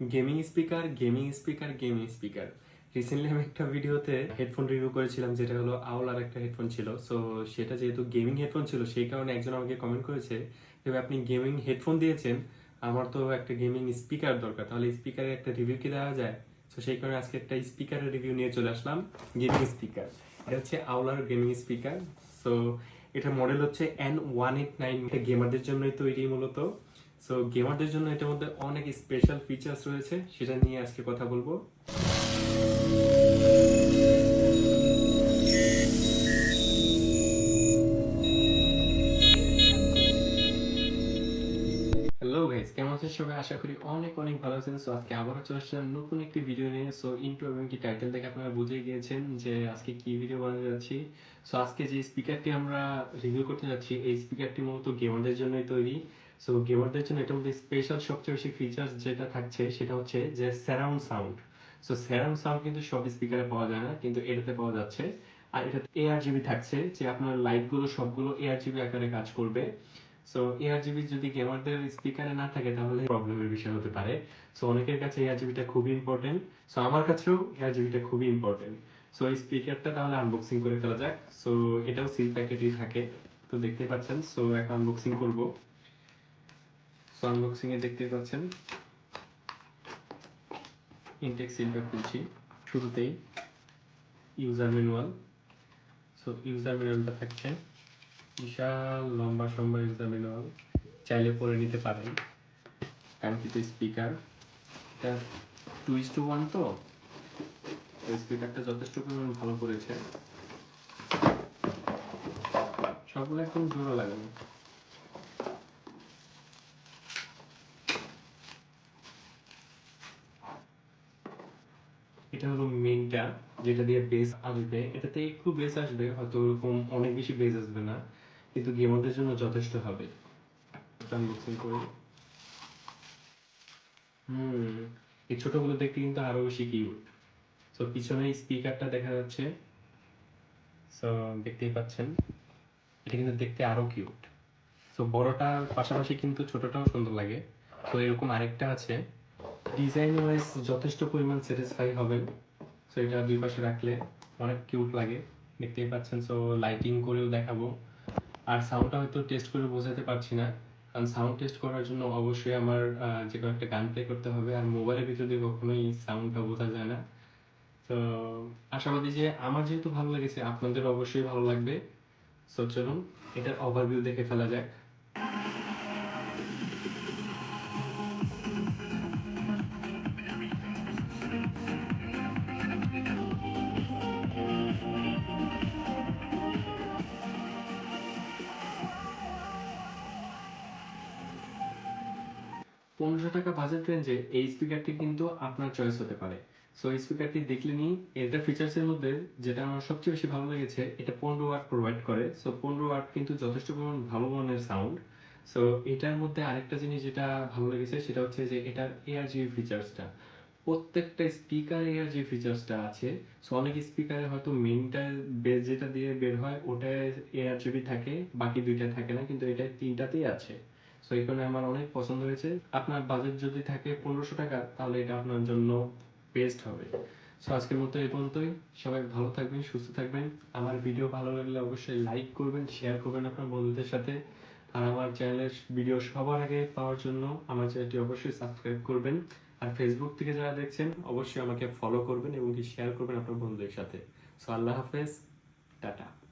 Gaming speaker gaming speaker gaming speaker. Recently আমি একটা ভিডিওতে হেডফোন রিভিউ করেছিলাম, যেটা হলো আওলার একটা হেডফোন ছিল। সো সেটা যেহেতু গেমিং হেডফোন ছিল, সেই কারণে একজন আমাকে কমেন্ট করেছে যে আপনি গেমিং হেডফোন দিয়েছেন, আমার তো একটা গেমিং স্পিকার দরকার। তাহলে স্পিকারের একটা রিভিউ কি দেওয়া যায়? তো সেই কারণে আজকে একটা স্পিকারের রিভিউ নিয়ে চলে আসলাম গেমিং স্পিকার এটা হচ্ছে আওলার গেমিং স্পিকার সো এটা মডেল হচ্ছে এন ওয়ান এইট নাইন গেমারদের জন্যই তৈরি মূলত। সো গেমারদের জন্য এটার মধ্যে অনেক স্পেশাল ফিচার্স রয়েছে সেটা নিয়ে আজকে কথা বলব। কেমন আছেন সবাই? আশা করি অনেক অনেক ভালো আছেন। সো আজকে আবারও চলে আসলাম নতুন একটি ভিডিও নিয়ে। সো ইন্ট্রো এবং কি টাইটেল দেখে আপনারা বুঝে গিয়েছেন যে আজকে কি ভিডিও বানাতে যাচ্ছি। সো আজকে যে স্পিকারটি আমরা রিভিউ করতে যাচ্ছি, এই স্পিকারটি মূলত গেমারদের জন্যই তৈরি। সো গেমারদের জন্য এটার মধ্যে স্পেশাল সবচেয়ে বেশি ফিচার্স যেটা থাকছে, সেটা হচ্ছে যে surround sound so surround sound কিন্তু সব স্পিকারে পাওয়া যায় না, কিন্তু এটাতে পাওয়া যাচ্ছে। আর এটাতে এআর জিবি থাকছে, যে আপনার লাইটগুলো সবগুলো এআর জিবি আকারে কাজ করবে। সো এআর জিবি যদি গেমারদের স্পিকারে না থাকে, তাহলে প্রবলেমের বিষয় হতে পারে। সো অনেকের কাছে এআর জিবিটা খুবই ইম্পর্টেন্ট সো আমার কাছেও এআর জিবিটা খুবই ইম্পর্টেন্ট সো এই স্পিকারটা তাহলে আনবক্সিং করে ফেলা যাক। সো এটাও সিল প্যাকেটই থাকে। তো দেখতে পাচ্ছেন সো এখন আনবক্সিং করব। সো আনবক্সিং দেখতে পাচ্ছেন ইনটেক সিল প্যাক খুলছি। শুরুতেই ইউজার ম্যানুয়াল সো ইউজার ম্যানুয়ালটা থাকছে। বিশাল লম্বা সম্বা ম্যানুয়াল চাইলে পরে নিতে পারেন। কাঙ্ক্ষিত স্পিকার এটা টু ইস টু ওয়ান তো? স্পিকারটা যথেষ্ট পরিমাণ ভালো করেছে। সবগুলো একদম জোড়া লাগানো এটা হলো মেইনটা যেটা দিয়ে বেস আসবে। এটাতে একটু বেস আসবে, হয়তো ওরকম অনেক বেশি বেস আসবে না। কিন্তু গেমারদের জন্য যথেষ্ট হবে। আনবক্সিং করি হুম, এই ছোটগুলো দেখতে কিন্তু আরও বেশি কিউট সো পিছনে স্পিকারটা দেখা যাচ্ছে। সো দেখতেই পাচ্ছেন। এটা কিন্তু দেখতে আরও কিউট সো বড়টার পাশাপাশি কিন্তু ছোটটাও সুন্দর লাগে। তো এরকম আরেকটা আছে। ডিজাইন ওয়াইজ যথেষ্ট পরিমাণ স্যাটিসফাই হবেন সো এটা দুই পাশে রাখলে অনেক কিউট লাগে। দেখতেই পাচ্ছেন। সো লাইটিং করেও দেখাবো। আর সাউন্ডটা হয়তো টেস্ট করে বোঝাতে পারছি না। কারণ সাউন্ড টেস্ট করার জন্য অবশ্যই আমার যে কোনো একটা গান প্লে করতে হবে। আর মোবাইলের ভিতর দিয়ে কখনোই সাউন্ডটা বোঝা যায় না। তো, আশাবাদী যে আমার যেহেতু ভালো লেগেছে, আপনাদের অবশ্যই ভালো লাগবে। সো চলুন, এটার ওভারভিউ দেখে ফেলা যাক। পনেরোশো টাকা বাজেট রেঞ্জে এই স্পিকারটি কিন্তু আপনার চয়েস হতে পারে। সো এই স্পিকারটি দেখলে নি এটা ফিচার্স এর মধ্যে যেটা আমার সবচেয়ে বেশি ভালো লেগেছে, এটা পনেরো ওয়াট প্রোভাইড করে। সো পনেরো ওয়াট কিন্তু যথেষ্ট পরিমাণ ভালো মানের সাউন্ড সো এটার মধ্যে আরেকটা জিনিস যেটা ভালো লেগেছে, সেটা হচ্ছে যে এটার এআর জিবি ফিচার্সটা প্রত্যেকটা স্পিকার এর যে ফিচার্সটা আছে। সো অনেক স্পিকারে হয়তো মেনটা বেস যেটা দিয়ে বের হয়, ওটায় এআর জিবি থাকে, বাকি দুইটা থাকে না, কিন্তু এটা তিনটাতেই আছে। সো এই আমার অনেক পছন্দ হয়েছে। আপনার বাজেট যদি থাকে পনেরোশো টাকা, তাহলে এটা আপনার জন্য বেস্ট হবে। সো আজকের মতো এই পর্যন্তই। সবাই ভালো থাকবেন, সুস্থ থাকবেন। আমার ভিডিও ভালো লাগলে অবশ্যই লাইক করবেন শেয়ার করবেন আপনার বন্ধুদের সাথে। আর আমার চ্যানেলের ভিডিও সবার আগে পাওয়ার জন্য আমার চ্যানেলটি অবশ্যই সাবস্ক্রাইব করবেন। আর ফেসবুক থেকে যারা দেখছেন, অবশ্যই আমাকে ফলো করবেন এবং কি শেয়ার করবেন আপনার বন্ধুদের সাথে। সো আল্লাহ হাফেজ, টাটা।